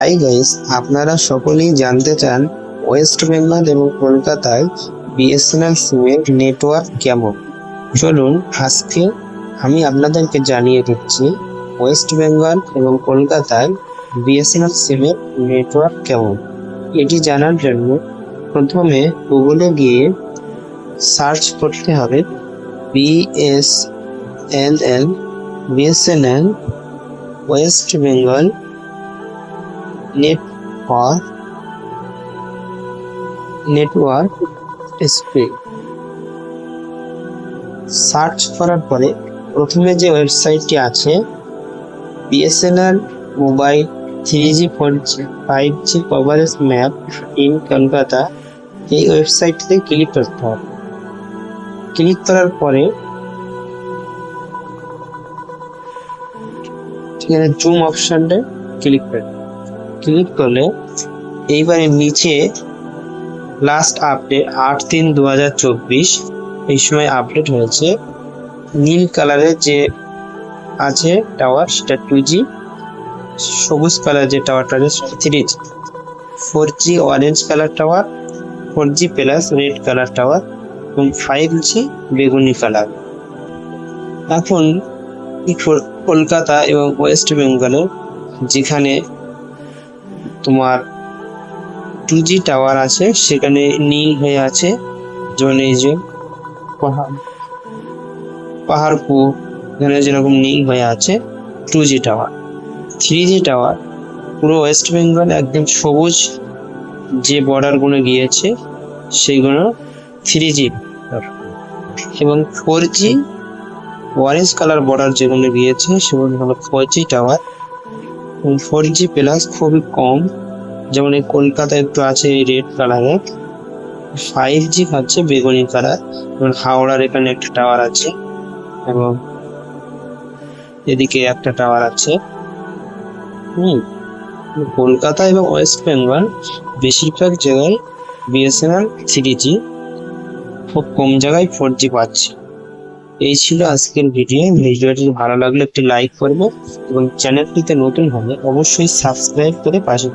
Hi guys আপনারা সকলেই জানতে চান ওয়েস্ট বেঙ্গল এবং কলকাতায় বিএসএনএল সিমের নেটওয়ার্ক কেমন? চলুন, আজকে আমি আপনাদেরকে জানিয়ে দিচ্ছি ওয়েস্ট বেঙ্গল এবং কলকাতায় বিএসএনএল সিমের নেটওয়ার্ক কেমন? এটি জানার জন্য প্রথমে গুগলে গিয়ে সার্চ করতে হবে BSNL BSNL West Bengal network network speed. Search করার পরে প্রথমে যে ওয়েবসাইটটি আছে, BSNL mobile three G four G five G coverage map in Kolkata, এই ওয়েবসাইটটিতে ক্লিক করতে হবে। ক্লিক করার পরে এখানে জুম অপশনটা ক্লিক করবে। ক্লিক করলে এইবারে নিচে লাস্ট আপডেট আট তিন দু এই সময় আপডেট হয়েছে। নীল কালারের যে আছে টাওয়ার সেটা টু জি সবুজ কালার যে টাওয়ারটা আছে, সেটা three G four G orange colour tower four G plus red colour tower এবং ফাইভ জি বেগুনি কালার এখন কলকাতা এবং ওয়েস্ট বেঙ্গলে যেখানে তোমার টু জি টাওয়ার আছে, সেখানে নীল হয়ে আছে, যেমন এই যে পাহাড়, পাহাড়পুর যেরকম নীল হয়ে আছে two G tower three G tower পুরো ওয়েস্ট বেঙ্গল একদম সবুজ যে বর্ডারগুলো গিয়েছে সেইগুলো থ্রি জি এবং four G orange colour border যেগুলো গিয়েছে, সেগুলো হলো ফোর জি টাওয়ার এবং ফোর জি প্লাস খুবই কম। যেমন এই কলকাতায় একটু আছে এই রেড কালারের ফাইভ জি হচ্ছে বেগুনি কালার এবং হাওড়ার এখানে একটা টাওয়ার আছে। এবং এদিকে একটা টাওয়ার আছে। হুম, কলকাতা এবং ওয়েস্ট বেঙ্গল বেশিরভাগ জায়গায় বিএসএনএল থ্রি জি খুব কম জায়গায় ফোর জি পাচ্ছে। এই ছিল আজকের ভিডিও ভিডিওটি ভালো লাগলে একটি লাইক করবে এবং চ্যানেলটিতে নতুন হলে অবশ্যই সাবস্ক্রাইব করে পাশে।